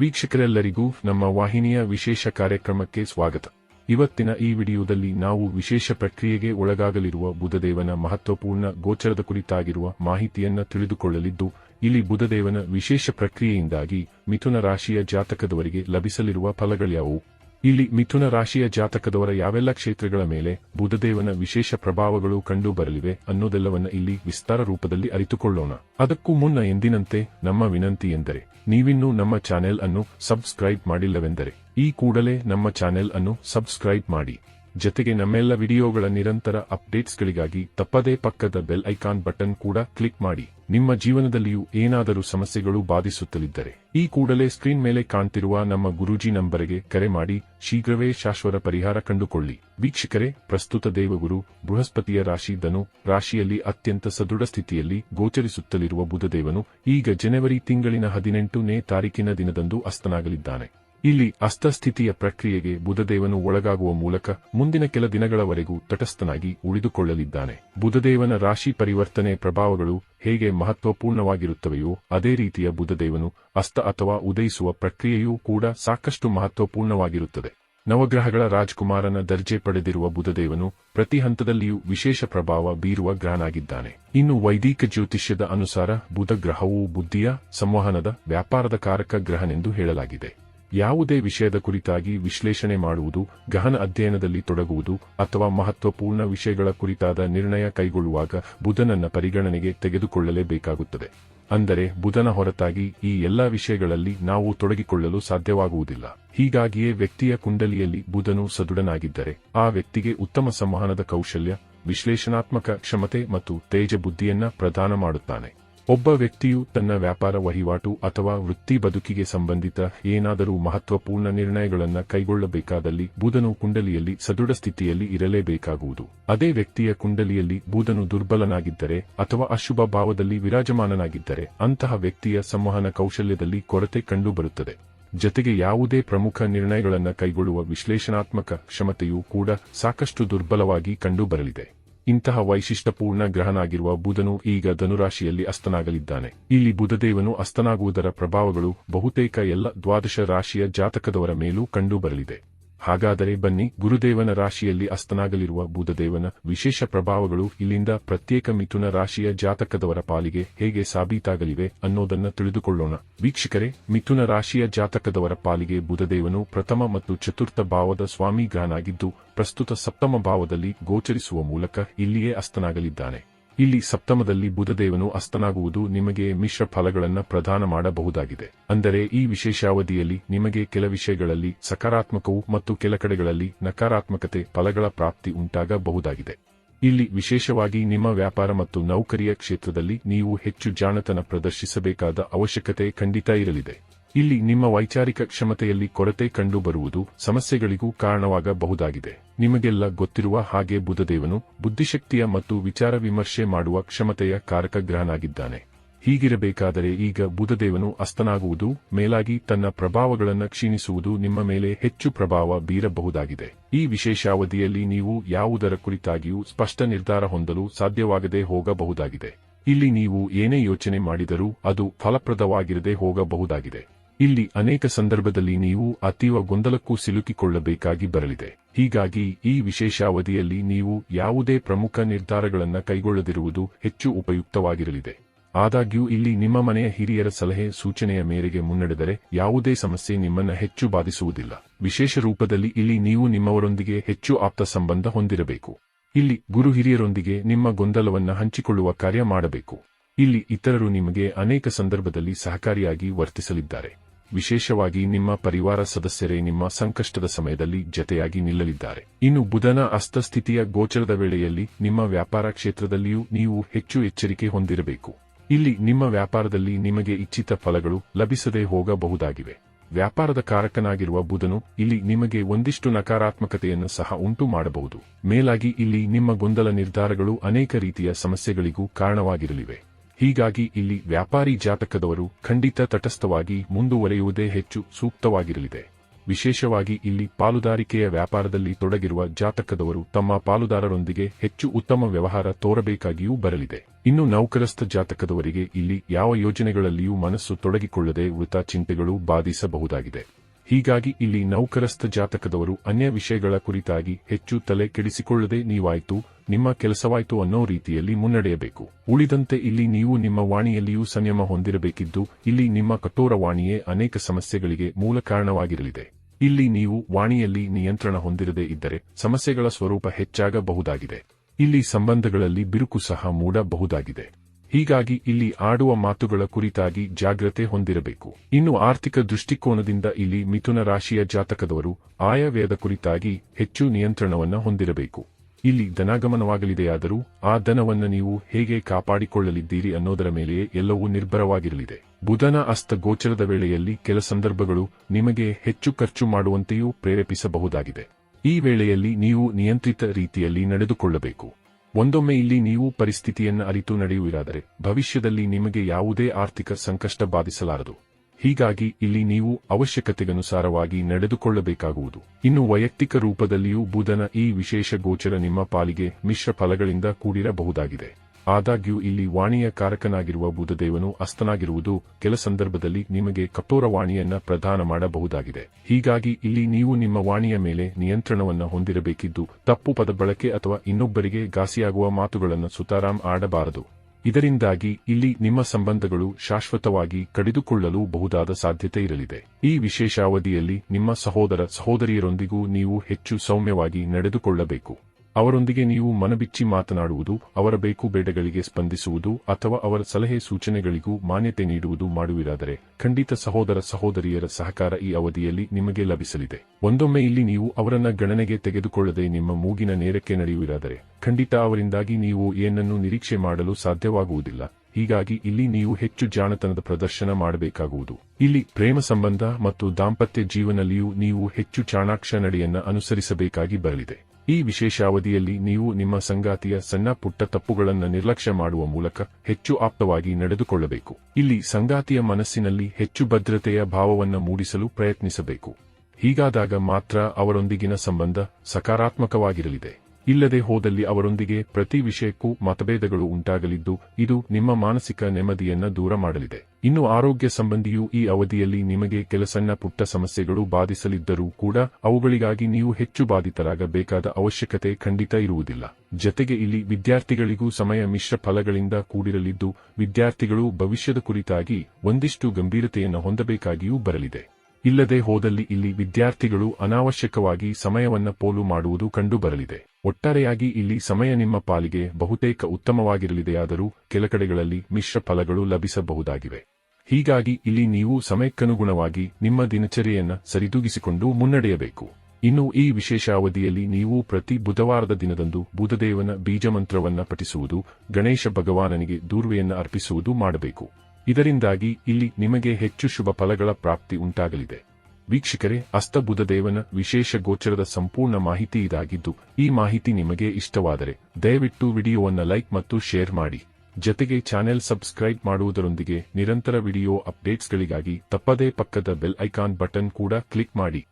ವೀಕ್ಷಕರೆಲ್ಲರಿಗೂ ನಮ್ಮ ವಾಹಿನಿಯ ವಿಶೇಷ ಕಾರ್ಯಕ್ರಮಕ್ಕೆ ಸ್ವಾಗತ. ಇವತ್ತಿನ ಈ ವಿಡಿಯೋದಲ್ಲಿ ನಾವು ವಿಶೇಷ ಪ್ರಕ್ರಿಯೆಗೆ ಒಳಗಾಗಲಿರುವ ಬುಧದೇವನ ಮಹತ್ವಪೂರ್ಣ ಗೋಚರದ ಕುರಿತಾಗಿರುವ ಮಾಹಿತಿಯನ್ನ ತಿಳಿದುಕೊಳ್ಳಲಿದ್ದು, ಇಲ್ಲಿ ಬುಧದೇವನ ವಿಶೇಷ ಪ್ರಕ್ರಿಯೆಯಿಂದಾಗಿ ಮಿಥುನ ರಾಶಿಯ ಜಾತಕದವರಿಗೆ ಲಭಿಸಲಿರುವ ಫಲಗಳ್ಯಾವು. ಇಲ್ಲಿ ಮಿಥುನ ರಾಶಿಯ ಜಾತಕದವರ ಯಾವೆಲ್ಲ ಕ್ಷೇತ್ರಗಳ ಮೇಲೆ ಬುಧದೇವನ ವಿಶೇಷ ಪ್ರಭಾವಗಳು ಕಂಡು ಬರಲಿವೆ ಅನ್ನೋದೆಲ್ಲವನ್ನ ಇಲ್ಲಿ ವಿಸ್ತಾರ ರೂಪದಲ್ಲಿ ಅರಿತುಕೊಳ್ಳೋಣ. ಅದಕ್ಕೂ ಮುನ್ನ ಎಂದಿನಂತೆ ನಮ್ಮ ವಿನಂತಿ ಎಂದರೆ, ನೀವಿನ್ನೂ ನಮ್ಮ ಚಾನೆಲ್ ಅನ್ನು ಸಬ್ಸ್ಕ್ರೈಬ್ ಮಾಡಿಲ್ಲವೆಂದರೆ, ಈ ಕೂಡಲೇ ನಮ್ಮ ಚಾನೆಲ್ ಅನ್ನು ಸಬ್ಸ್ಕ್ರೈಬ್ ಮಾಡಿ. ಜತೆಗೆ ನಮ್ಮೆಲ್ಲ ವಿಡಿಯೋಗಳ ನಿರಂತರ ಅಪ್ಡೇಟ್ಸ್ಗಳಿಗಾಗಿ ತಪ್ಪದೇ ಪಕ್ಕದ ಬೆಲ್ ಐಕಾನ್ ಬಟನ್ ಕೂಡ ಕ್ಲಿಕ್ ಮಾಡಿ. ನಿಮ್ಮ ಜೀವನದಲ್ಲಿಯೂ ಏನಾದರೂ ಸಮಸ್ಯೆಗಳು ಬಾಧಿಸುತ್ತಲಿದ್ದರೆ ಈ ಕೂಡಲೇ ಸ್ಕ್ರೀನ್ ಮೇಲೆ ಕಾಣ್ತಿರುವ ನಮ್ಮ ಗುರೂಜಿ ನಂಬರಿಗೆ ಕರೆ ಮಾಡಿ ಶೀಘ್ರವೇ ಶಾಶ್ವತ ಪರಿಹಾರ ಕಂಡುಕೊಳ್ಳಿ. ವೀಕ್ಷಕರೇ, ಪ್ರಸ್ತುತ ದೇವಗುರು ಬೃಹಸ್ಪತಿಯ ರಾಶಿ ಧನು ರಾಶಿಯಲ್ಲಿ ಅತ್ಯಂತ ಸದೃಢ ಸ್ಥಿತಿಯಲ್ಲಿ ಗೋಚರಿಸುತ್ತಲಿರುವ ಬುಧದೇವನು ಈಗ ಜನವರಿ ತಿಂಗಳಿನ ಹದಿನೆಂಟನೇ ತಾರೀಕಿನ ದಿನದಂದು ಅಸ್ತನಾಗಲಿದ್ದಾನೆ. ಇಲ್ಲಿ ಅಸ್ತಸ್ಥಿತಿಯ ಪ್ರಕ್ರಿಯೆಗೆ ಬುಧದೇವನು ಒಳಗಾಗುವ ಮೂಲಕ ಮುಂದಿನ ಕೆಲ ದಿನಗಳವರೆಗೂ ತಟಸ್ಥನಾಗಿ ಉಳಿದುಕೊಳ್ಳಲಿದ್ದಾನೆ. ಬುಧದೇವನ ರಾಶಿ ಪರಿವರ್ತನೆ ಪ್ರಭಾವಗಳು ಹೇಗೆ ಮಹತ್ವಪೂರ್ಣವಾಗಿರುತ್ತವೆಯೋ, ಅದೇ ರೀತಿಯ ಬುಧದೇವನು ಅಸ್ತ ಅಥವಾ ಉದಯಿಸುವ ಪ್ರಕ್ರಿಯೆಯೂ ಕೂಡ ಸಾಕಷ್ಟು ಮಹತ್ವಪೂರ್ಣವಾಗಿರುತ್ತದೆ. ನವಗ್ರಹಗಳ ರಾಜ್ಕುಮಾರನ ದರ್ಜೆ ಪಡೆದಿರುವ ಬುಧದೇವನು ಪ್ರತಿ ಹಂತದಲ್ಲಿಯೂ ವಿಶೇಷ ಪ್ರಭಾವ ಬೀರುವ ಗ್ರಹನಾಗಿದ್ದಾನೆ. ಇನ್ನು ವೈದಿಕ ಜ್ಯೋತಿಷ್ಯದ ಅನುಸಾರ ಬುಧ ಗ್ರಹವು ಬುದ್ಧಿಯ, ಸಂವಹನದ, ವ್ಯಾಪಾರದ ಕಾರಕ ಗ್ರಹನೆಂದು ಹೇಳಲಾಗಿದೆ. ಯಾವುದೇ ವಿಷಯದ ಕುರಿತಾಗಿ ವಿಶ್ಲೇಷಣೆ ಮಾಡುವುದು, ಗಹನ ಅಧ್ಯಯನದಲ್ಲಿ ತೊಡಗುವುದು ಅಥವಾ ಮಹತ್ವಪೂರ್ಣ ವಿಷಯಗಳ ಕುರಿತಾದ ನಿರ್ಣಯ ಕೈಗೊಳ್ಳುವಾಗ ಬುಧನನ್ನ ಪರಿಗಣನೆಗೆ ತೆಗೆದುಕೊಳ್ಳಲೇಬೇಕಾಗುತ್ತದೆ. ಅಂದರೆ ಬುಧನ ಹೊರತಾಗಿ ಈ ಎಲ್ಲಾ ವಿಷಯಗಳಲ್ಲಿ ನಾವು ತೊಡಗಿಕೊಳ್ಳಲು ಸಾಧ್ಯವಾಗುವುದಿಲ್ಲ. ಹೀಗಾಗಿಯೇ ವ್ಯಕ್ತಿಯ ಕುಂಡಲಿಯಲ್ಲಿ ಬುಧನು ಸದೃಢನಾಗಿದ್ದರೆ ಆ ವ್ಯಕ್ತಿಗೆ ಉತ್ತಮ ಸಂವಹನದ ಕೌಶಲ್ಯ, ವಿಶ್ಲೇಷಣಾತ್ಮಕ ಕ್ಷಮತೆ ಮತ್ತು ತೇಜ ಬುದ್ಧಿಯನ್ನ ಪ್ರದಾನ ಮಾಡುತ್ತಾನೆ. ಒಬ್ಬ ವ್ಯಕ್ತಿಯು ತನ್ನ ವ್ಯಾಪಾರ ವಹಿವಾಟು ಅಥವಾ ವೃತ್ತಿ ಬದುಕಿಗೆ ಸಂಬಂಧಿತ ಏನಾದರೂ ಮಹತ್ವಪೂರ್ಣ ನಿರ್ಣಯಗಳನ್ನು ಕೈಗೊಳ್ಳಬೇಕಾದಲ್ಲಿ ಬುಧನು ಕುಂಡಲಿಯಲ್ಲಿ ಸದೃಢ ಸ್ಥಿತಿಯಲ್ಲಿ ಇರಲೇಬೇಕಾಗುವುದು. ಅದೇ ವ್ಯಕ್ತಿಯ ಕುಂಡಲಿಯಲ್ಲಿ ಬುಧನು ದುರ್ಬಲನಾಗಿದ್ದರೆ ಅಥವಾ ಅಶುಭ ಭಾವದಲ್ಲಿ ವಿರಾಜಮಾನನಾಗಿದ್ದರೆ ಅಂತಹ ವ್ಯಕ್ತಿಯ ಸಂವಹನ ಕೌಶಲ್ಯದಲ್ಲಿ ಕೊರತೆ ಕಂಡುಬರುತ್ತದೆ. ಜತೆಗೆ ಯಾವುದೇ ಪ್ರಮುಖ ನಿರ್ಣಯಗಳನ್ನು ಕೈಗೊಳ್ಳುವ ವಿಶ್ಲೇಷಣಾತ್ಮಕ ಕ್ಷಮತೆಯೂ ಕೂಡ ಸಾಕಷ್ಟು ದುರ್ಬಲವಾಗಿ ಕಂಡುಬರಲಿದೆ. ಇಂತಹ ವೈಶಿಷ್ಟ್ಯಪೂರ್ಣ ಗ್ರಹನಾಗಿರುವ ಬುಧನು ಈಗ ಧನುರಾಶಿಯಲ್ಲಿ ಅಸ್ತನಾಗಲಿದ್ದಾನೆ. ಇಲ್ಲಿ ಬುಧದೇವನು ಅಸ್ತನಾಗುವುದರ ಪ್ರಭಾವಗಳು ಬಹುತೇಕ ಎಲ್ಲ ದ್ವಾದಶ ರಾಶಿಯ ಜಾತಕದವರ ಮೇಲೂ ಕಂಡುಬರಲಿದೆ. ಹಾಗಾದರೆ ಬನ್ನಿ, ಗುರುದೇವನ ರಾಶಿಯಲ್ಲಿ ಅಸ್ತನಾಗಲಿರುವ ಬುಧದೇವನ ವಿಶೇಷ ಪ್ರಭಾವಗಳು ಇಲ್ಲಿಂದ ಪ್ರತ್ಯೇಕ ಮಿಥುನ ರಾಶಿಯ ಜಾತಕದವರ ಪಾಲಿಗೆ ಹೇಗೆ ಸಾಬೀತಾಗಲಿವೆ ಅನ್ನೋದನ್ನ ತಿಳಿದುಕೊಳ್ಳೋಣ. ವೀಕ್ಷಕರೇ, ಮಿಥುನ ರಾಶಿಯ ಜಾತಕದವರ ಪಾಲಿಗೆ ಬುಧದೇವನು ಪ್ರಥಮ ಮತ್ತು ಚತುರ್ಥ ಭಾವದ ಸ್ವಾಮಿ ಗ್ರಹನಾಗಿದ್ದು ಪ್ರಸ್ತುತ ಸಪ್ತಮ ಭಾವದಲ್ಲಿ ಗೋಚರಿಸುವ ಮೂಲಕ ಇಲ್ಲಿಯೇ ಅಸ್ತನಾಗಲಿದ್ದಾನೆ. ಇಲ್ಲಿ ಸಪ್ತಮದಲ್ಲಿ ಬುಧದೇವನು ಅಸ್ತನಾಗುವುದು ನಿಮಗೆ ಮಿಶ್ರ ಫಲಗಳನ್ನು ಪ್ರದಾನ ಮಾಡಬಹುದಾಗಿದೆ. ಅಂದರೆ ಈ ವಿಶೇಷಾವಧಿಯಲ್ಲಿ ನಿಮಗೆ ಕೆಲ ವಿಷಯಗಳಲ್ಲಿ ಸಕಾರಾತ್ಮಕವು ಮತ್ತು ಕೆಲ ಕಡೆಗಳಲ್ಲಿ ನಕಾರಾತ್ಮಕತೆ ಫಲಗಳ ಪ್ರಾಪ್ತಿ ಉಂಟಾಗಬಹುದಾಗಿದೆ. ಇಲ್ಲಿ ವಿಶೇಷವಾಗಿ ನಿಮ್ಮ ವ್ಯಾಪಾರ ಮತ್ತು ನೌಕರಿಯ ಕ್ಷೇತ್ರದಲ್ಲಿ ನೀವು ಹೆಚ್ಚು ಜಾಣತನ ಪ್ರದರ್ಶಿಸಬೇಕಾದ ಅವಶ್ಯಕತೆ ಖಂಡಿತ ಇರಲಿದೆ. ಇಲ್ಲಿ ನಿಮ್ಮ ವೈಚಾರಿಕ ಕ್ಷಮತೆಯಲ್ಲಿ ಕೊರತೆ ಕಂಡುಬರುವುದು ಸಮಸ್ಯೆಗಳಿಗೂ ಕಾರಣವಾಗಬಹುದಾಗಿದೆ. ನಿಮಗೆಲ್ಲ ಗೊತ್ತಿರುವ ಹಾಗೆ ಬುಧದೇವನು ಬುದ್ಧಿಶಕ್ತಿಯ ಮತ್ತು ವಿಚಾರ ವಿಮರ್ಶೆ ಮಾಡುವ ಕ್ಷಮತೆಯ ಕಾರಕ ಗ್ರಹನಾಗಿದ್ದಾನೆ ಹೀಗಿರಬೇಕಾದರೆ ಈಗ ಬುಧದೇವನು ಅಸ್ತನಾಗುವುದು, ಮೇಲಾಗಿ ತನ್ನ ಪ್ರಭಾವಗಳನ್ನು ಕ್ಷೀಣಿಸುವುದು ನಿಮ್ಮ ಮೇಲೆ ಹೆಚ್ಚು ಪ್ರಭಾವ ಬೀರಬಹುದಾಗಿದೆ. ಈ ವಿಶೇಷಾವಧಿಯಲ್ಲಿ ನೀವು ಯಾವುದರ ಕುರಿತಾಗಿಯೂ ಸ್ಪಷ್ಟ ನಿರ್ಧಾರ ಹೊಂದಲು ಸಾಧ್ಯವಾಗದೆ ಹೋಗಬಹುದಾಗಿದೆ. ಇಲ್ಲಿ ನೀವು ಏನೇ ಯೋಚನೆ ಮಾಡಿದರೂ ಅದು ಫಲಪ್ರದವಾಗಿರದೆ ಹೋಗಬಹುದಾಗಿದೆ. ಇಲ್ಲಿ ಅನೇಕ ಸಂದರ್ಭದಲ್ಲಿ ನೀವು ಅತೀವ ಗೊಂದಲಕ್ಕೂ ಸಿಲುಕಿಕೊಳ್ಳಬೇಕಾಗಿ ಬರಲಿದೆ. ಹೀಗಾಗಿ ಈ ವಿಶೇಷ ಅವಧಿಯಲ್ಲಿ ನೀವು ಯಾವುದೇ ಪ್ರಮುಖ ನಿರ್ಧಾರಗಳನ್ನು ಕೈಗೊಳ್ಳದಿರುವುದು ಹೆಚ್ಚು ಉಪಯುಕ್ತವಾಗಿರಲಿದೆ. ಆದಾಗ್ಯೂ ಇಲ್ಲಿ ನಿಮ್ಮ ಮನೆಯ ಹಿರಿಯರ ಸಲಹೆ ಸೂಚನೆಯ ಮೇರೆಗೆ ಮುನ್ನಡೆದರೆ ಯಾವುದೇ ಸಮಸ್ಯೆ ನಿಮ್ಮನ್ನು ಹೆಚ್ಚು ಬಾಧಿಸುವುದಿಲ್ಲ. ವಿಶೇಷ ರೂಪದಲ್ಲಿ ಇಲ್ಲಿ ನೀವು ನಿಮ್ಮವರೊಂದಿಗೆ ಹೆಚ್ಚು ಆಪ್ತ ಸಂಬಂಧ ಹೊಂದಿರಬೇಕು. ಇಲ್ಲಿ ಗುರು ಹಿರಿಯರೊಂದಿಗೆ ನಿಮ್ಮ ಗೊಂದಲವನ್ನು ಹಂಚಿಕೊಳ್ಳುವ ಕಾರ್ಯ ಮಾಡಬೇಕು. ಇಲ್ಲಿ ಇತರರು ನಿಮಗೆ ಅನೇಕ ಸಂದರ್ಭದಲ್ಲಿ ಸಹಕಾರಿಯಾಗಿ ವರ್ತಿಸಲಿದ್ದಾರೆ. ವಿಶೇಷವಾಗಿ ನಿಮ್ಮ ಪರಿವಾರ ಸದಸ್ಯರೇ ನಿಮ್ಮ ಸಂಕಷ್ಟದ ಸಮಯದಲ್ಲಿ ಜತೆಯಾಗಿ ನಿಲ್ಲಲಿದ್ದಾರೆ. ಇನ್ನು ಬುಧನ ಅಸ್ತಸ್ಥಿತಿಯ ಗೋಚರದ ವೇಳೆಯಲ್ಲಿ ನಿಮ್ಮ ವ್ಯಾಪಾರ ಕ್ಷೇತ್ರದಲ್ಲಿಯೂ ನೀವು ಹೆಚ್ಚು ಎಚ್ಚರಿಕೆ ಹೊಂದಿರಬೇಕು. ಇಲ್ಲಿ ನಿಮ್ಮ ವ್ಯಾಪಾರದಲ್ಲಿ ನಿಮಗೆ ಇಚ್ಛಿತ ಫಲಗಳು ಲಭಿಸದೆ ಹೋಗಬಹುದಾಗಿವೆ. ವ್ಯಾಪಾರದ ಕಾರಕನಾಗಿರುವ ಬುಧನು ಇಲ್ಲಿ ನಿಮಗೆ ಒಂದಿಷ್ಟು ನಕಾರಾತ್ಮಕತೆಯನ್ನು ಸಹ ಉಂಟು ಮಾಡಬಹುದು. ಮೇಲಾಗಿ ಇಲ್ಲಿ ನಿಮ್ಮ ಗೊಂದಲ ನಿರ್ಧಾರಗಳು ಅನೇಕ ರೀತಿಯ ಸಮಸ್ಯೆಗಳಿಗೂ ಕಾರಣವಾಗಿರಲಿವೆ. ಹೀಗಾಗಿ ಇಲ್ಲಿ ವ್ಯಾಪಾರಿ ಜಾತಕದವರು ಖಂಡಿತ ತಟಸ್ಥವಾಗಿ ಮುಂದುವರೆಯುವುದೇ ಹೆಚ್ಚು ಸೂಕ್ತವಾಗಿರಲಿದೆ. ವಿಶೇಷವಾಗಿ ಇಲ್ಲಿ ಪಾಲುದಾರಿಕೆಯ ವ್ಯಾಪಾರದಲ್ಲಿ ತೊಡಗಿರುವ ಜಾತಕದವರು ತಮ್ಮ ಪಾಲುದಾರರೊಂದಿಗೆ ಹೆಚ್ಚು ಉತ್ತಮ ವ್ಯವಹಾರ ತೋರಬೇಕಾಗಿಯೂ ಬರಲಿದೆ. ಇನ್ನು ನೌಕರಸ್ಥ ಜಾತಕದವರಿಗೆ ಇಲ್ಲಿ ಯಾವ ಯೋಜನೆಗಳಲ್ಲಿಯೂ ಮನಸ್ಸು ತೊಡಗಿಕೊಳ್ಳದೆ ಉಳಿತ ಚಿಂತೆಗಳು ಬಾಧಿಸಬಹುದಾಗಿದೆ. ಹೀಗಾಗಿ ಇಲ್ಲಿ ನೌಕರಸ್ಥ ಜಾತಕದವರು ಅನ್ಯ ವಿಷಯಗಳ ಕುರಿತಾಗಿ ಹೆಚ್ಚು ತಲೆ ಕೆಡಿಸಿಕೊಳ್ಳದೆ ನೀವಾಯ್ತು, ನಿಮ್ಮ ಕೆಲಸವಾಯ್ತು ಅನ್ನೋ ರೀತಿಯಲ್ಲಿ ಮುನ್ನಡೆಯಬೇಕು. ಉಳಿದಂತೆ ಇಲ್ಲಿ ನೀವು ನಿಮ್ಮ ವಾಣಿಯಲ್ಲಿಯೂ ಸಂಯಮ ಹೊಂದಿರಬೇಕಿದ್ದು, ಇಲ್ಲಿ ನಿಮ್ಮ ಕಠೋರ ವಾಣಿಯೇ ಅನೇಕ ಸಮಸ್ಯೆಗಳಿಗೆ ಮೂಲ ಕಾರಣವಾಗಿರಲಿದೆ. ಇಲ್ಲಿ ನೀವು ವಾಣಿಯಲ್ಲಿ ನಿಯಂತ್ರಣ ಹೊಂದಿರದೇ ಇದ್ದರೆ ಸಮಸ್ಯೆಗಳ ಸ್ವರೂಪ ಹೆಚ್ಚಾಗಬಹುದಾಗಿದೆ. ಇಲ್ಲಿ ಸಂಬಂಧಗಳಲ್ಲಿ ಬಿರುಕು ಸಹ ಮೂಡಬಹುದಾಗಿದೆ. ಹೀಗಾಗಿ ಇಲ್ಲಿ ಆಡುವ ಮಾತುಗಳ ಕುರಿತಾಗಿ ಜಾಗ್ರತೆ ಹೊಂದಿರಬೇಕು. ಇನ್ನು ಆರ್ಥಿಕ ದೃಷ್ಟಿಕೋನದಿಂದ ಇಲ್ಲಿ ಮಿಥುನ ರಾಶಿಯ ಜಾತಕದವರು ಆಯವ್ಯಯದ ಕುರಿತಾಗಿ ಹೆಚ್ಚು ನಿಯಂತ್ರಣವನ್ನು ಹೊಂದಿರಬೇಕು. ಇಲ್ಲಿ ಧನಾಗಮನವಾಗಲಿದೆಯಾದರೂ ಆ ಧನವನ್ನು ನೀವು ಹೇಗೆ ಕಾಪಾಡಿಕೊಳ್ಳಲಿದ್ದೀರಿ ಅನ್ನೋದರ ಮೇಲೆಯೇ ಎಲ್ಲವೂ ನಿರ್ಭರವಾಗಿರಲಿದೆ. ಬುಧನ ಅಸ್ತ ಗೋಚರದ ವೇಳೆಯಲ್ಲಿ ಕೆಲ ಸಂದರ್ಭಗಳು ನಿಮಗೆ ಹೆಚ್ಚು ಖರ್ಚು ಮಾಡುವಂತೆಯೂ ಪ್ರೇರೇಪಿಸಬಹುದಾಗಿದೆ. ಈ ವೇಳೆಯಲ್ಲಿ ನೀವು ನಿಯಂತ್ರಿತ ರೀತಿಯಲ್ಲಿ ನಡೆದುಕೊಳ್ಳಬೇಕು. ಒಂದೊಮ್ಮೆ ಇಲ್ಲಿ ನೀವು ಪರಿಸ್ಥಿತಿಯನ್ನು ಅರಿತು ನಡೆಯುವಿರಾದರೆ, ಭವಿಷ್ಯದಲ್ಲಿ ನಿಮಗೆ ಯಾವುದೇ ಆರ್ಥಿಕ ಸಂಕಷ್ಟ ಬಾಧಿಸಲಾರದು. ಹೀಗಾಗಿ ಇಲ್ಲಿ ನೀವು ಅವಶ್ಯಕತೆಗನುಸಾರವಾಗಿ ನಡೆದುಕೊಳ್ಳಬೇಕಾಗುವುದು. ಇನ್ನು ವೈಯಕ್ತಿಕ ರೂಪದಲ್ಲಿಯೂ ಬುಧನ ಈ ವಿಶೇಷ ಗೋಚರ ನಿಮ್ಮ ಪಾಲಿಗೆ ಮಿಶ್ರ ಫಲಗಳಿಂದ ಕೂಡಿರಬಹುದಾಗಿದೆ. ಆದಾಗ್ಯೂ ಇಲ್ಲಿ ವಾಣಿಯ ಕಾರಕನಾಗಿರುವ ಬುಧದೇವನು ಅಸ್ತನಾಗಿರುವುದು ಕೆಲ ಸಂದರ್ಭದಲ್ಲಿ ನಿಮಗೆ ಕಠೋರ ವಾಣಿಯನ್ನ ಪ್ರದಾನ ಮಾಡಬಹುದಾಗಿದೆ. ಹೀಗಾಗಿ ಇಲ್ಲಿ ನೀವು ನಿಮ್ಮ ವಾಣಿಯ ಮೇಲೆ ನಿಯಂತ್ರಣವನ್ನು ಹೊಂದಿರಬೇಕಿದ್ದು, ತಪ್ಪು ಪದ ಬಳಕೆ ಅಥವಾ ಇನ್ನೊಬ್ಬರಿಗೆ ಘಾಸಿಯಾಗುವ ಮಾತುಗಳನ್ನು ಸುತಾರಾಮ್ ಆಡಬಾರದು. ಇದರಿಂದಾಗಿ ಇಲ್ಲಿ ನಿಮ್ಮ ಸಂಬಂಧಗಳು ಶಾಶ್ವತವಾಗಿ ಕಡಿದುಕೊಳ್ಳಲು ಬಹುದಾದ ಸಾಧ್ಯತೆ ಇರಲಿದೆ. ಈ ವಿಶೇಷಾವಧಿಯಲ್ಲಿ ನಿಮ್ಮ ಸಹೋದರ ಸಹೋದರಿಯರೊಂದಿಗೂ ನೀವು ಹೆಚ್ಚು ಸೌಮ್ಯವಾಗಿ ನಡೆದುಕೊಳ್ಳಬೇಕು. ಅವರೊಂದಿಗೆ ನೀವು ಮನಬಿಚ್ಚಿ ಮಾತನಾಡುವುದು, ಅವರ ಬೇಕು ಬೇಡಗಳಿಗೆ ಸ್ಪಂದಿಸುವುದು ಅಥವಾ ಅವರ ಸಲಹೆ ಸೂಚನೆಗಳಿಗೂ ಮಾನ್ಯತೆ ನೀಡುವುದು ಮಾಡುವಿರಾದರೆ, ಖಂಡಿತ ಸಹೋದರ ಸಹೋದರಿಯರ ಸಹಕಾರ ಈ ಅವಧಿಯಲ್ಲಿ ನಿಮಗೆ ಲಭಿಸಲಿದೆ. ಒಂದೊಮ್ಮೆ ಇಲ್ಲಿ ನೀವು ಅವರನ್ನ ಗಣನೆಗೆ ತೆಗೆದುಕೊಳ್ಳದೆ ನಿಮ್ಮ ಮೂಗಿನ ನೇರಕ್ಕೆ ನಡೆಯುವಿರಾದರೆ, ಖಂಡಿತ ಅವರಿಂದಾಗಿ ನೀವು ಏನನ್ನು ನಿರೀಕ್ಷೆ ಮಾಡಲು ಸಾಧ್ಯವಾಗುವುದಿಲ್ಲ. ಹೀಗಾಗಿ ಇಲ್ಲಿ ನೀವು ಹೆಚ್ಚು ಜಾಣತನದ ಪ್ರದರ್ಶನ ಮಾಡಬೇಕಾಗುವುದು. ಇಲ್ಲಿ ಪ್ರೇಮ ಸಂಬಂಧ ಮತ್ತು ದಾಂಪತ್ಯ ಜೀವನಲ್ಲಿಯೂ ನೀವು ಹೆಚ್ಚು ಚಾಣಾಕ್ಷ ನಡೆಯನ್ನ ಅನುಸರಿಸಬೇಕಾಗಿ ಬರಲಿದೆ. ಈ ವಿಶೇಷ ಅವಧಿಯಲ್ಲಿ ನೀವು ನಿಮ್ಮ ಸಂಗಾತಿಯ ಸಣ್ಣ ಪುಟ್ಟ ತಪ್ಪುಗಳನ್ನು ನಿರ್ಲಕ್ಷ್ಯ ಮಾಡುವ ಮೂಲಕ ಹೆಚ್ಚು ಆಪ್ತವಾಗಿ ನಡೆದುಕೊಳ್ಳಬೇಕು. ಇಲ್ಲಿ ಸಂಗಾತಿಯ ಮನಸ್ಸಿನಲ್ಲಿ ಹೆಚ್ಚು ಭದ್ರತೆಯ ಭಾವವನ್ನು ಮೂಡಿಸಲು ಪ್ರಯತ್ನಿಸಬೇಕು. ಹೀಗಾದಾಗ ಮಾತ್ರ ಅವರೊಂದಿಗಿನ ಸಂಬಂಧ ಸಕಾರಾತ್ಮಕವಾಗಿರಲಿದೆ. ಇಲ್ಲದೆ ಹೋದಲ್ಲಿ ಅವರೊಂದಿಗೆ ಪ್ರತಿ ವಿಷಯಕ್ಕೂ ಮತಭೇದಗಳು ಉಂಟಾಗಲಿದ್ದು, ಇದು ನಿಮ್ಮ ಮಾನಸಿಕ ನೆಮ್ಮದಿಯನ್ನ ದೂರ ಮಾಡಲಿದೆ. ಇನ್ನು ಆರೋಗ್ಯ ಸಂಬಂಧಿಯು ಈ ಅವಧಿಯಲ್ಲಿ ನಿಮಗೆ ಕೆಲ ಸಣ್ಣ ಪುಟ್ಟ ಸಮಸ್ಯೆಗಳು ಬಾಧಿಸಲಿದ್ದರೂ ಕೂಡ, ಅವುಗಳಿಗಾಗಿ ನೀವು ಹೆಚ್ಚು ಬಾಧಿತರಾಗಬೇಕಾದ ಅವಶ್ಯಕತೆ ಖಂಡಿತ ಇರುವುದಿಲ್ಲ. ಜತೆಗೆ ಇಲ್ಲಿ ವಿದ್ಯಾರ್ಥಿಗಳಿಗೂ ಸಮಯ ಮಿಶ್ರ ಫಲಗಳಿಂದ ಕೂಡಿರಲಿದ್ದು, ವಿದ್ಯಾರ್ಥಿಗಳು ಭವಿಷ್ಯದ ಕುರಿತಾಗಿ ಒಂದಿಷ್ಟು ಗಂಭೀರತೆಯನ್ನು ಹೊಂದಬೇಕಾಗಿಯೂ ಬರಲಿದೆ. ಇಲ್ಲದೆ ಹೋದಲ್ಲಿ ಇಲ್ಲಿ ವಿದ್ಯಾರ್ಥಿಗಳು ಅನಾವಶ್ಯಕವಾಗಿ ಸಮಯವನ್ನ ಪೋಲು ಮಾಡುವುದು ಕಂಡುಬರಲಿದೆ. ಒಟ್ಟಾರೆಯಾಗಿ ಇಲ್ಲಿ ಸಮಯ ನಿಮ್ಮ ಪಾಲಿಗೆ ಬಹುತೇಕ ಉತ್ತಮವಾಗಿರಲಿದೆಯಾದರೂ ಕೆಲ ಕಡೆಗಳಲ್ಲಿ ಮಿಶ್ರ ಫಲಗಳು ಲಭಿಸಬಹುದಾಗಿವೆ. ಹೀಗಾಗಿ ಇಲ್ಲಿ ನೀವು ಸಮಯಕ್ಕನುಗುಣವಾಗಿ ನಿಮ್ಮ ದಿನಚರಿಯನ್ನ ಸರಿದೂಗಿಸಿಕೊಂಡು ಮುನ್ನಡೆಯಬೇಕು. ಇನ್ನು ಈ ವಿಶೇಷ ಅವಧಿಯಲ್ಲಿ ನೀವು ಪ್ರತಿ ಬುಧವಾರದ ದಿನದಂದು ಬುಧದೇವನ ಬೀಜಮಂತ್ರವನ್ನ ಪಠಿಸುವುದು, ಗಣೇಶ ಭಗವಾನನಿಗೆ ದೂರ್ವೆಯನ್ನ ಅರ್ಪಿಸುವುದು ಮಾಡಬೇಕು. ಇದರಿಂದಾಗಿ ಇಲ್ಲಿ ನಿಮಗೆ ಹೆಚ್ಚು ಶುಭ ಫಲಗಳ ಪ್ರಾಪ್ತಿ ಉಂಟಾಗಲಿದೆ. ವೀಕ್ಷಕರೇ ಅಸ್ತಬುಧದೇವನ ವಿಶೇಷ ಗೋಚರದ ಸಂಪೂರ್ಣ ಮಾಹಿತಿ ಇದಾಗಿದ್ದು, ಈ ಮಾಹಿತಿ ನಿಮಗೆ ಇಷ್ಟವಾದರೆ ದಯವಿಟ್ಟು ವಿಡಿಯೋವನ್ನು ಲೈಕ್ ಮತ್ತು ಶೇರ್ ಮಾಡಿ. ಜತೆಗೆ ಚಾನೆಲ್ ಸಬ್ಸ್ಕ್ರೈಬ್ ಮಾಡುವುದರೊಂದಿಗೆ ನಿರಂತರ ವಿಡಿಯೋ ಅಪ್ಡೇಟ್ಸ್ಗಳಿಗಾಗಿ ತಪ್ಪದೇ ಪಕ್ಕದ ಬೆಲ್ ಐಕಾನ್ ಬಟನ್ ಕೂಡ ಕ್ಲಿಕ್ ಮಾಡಿ.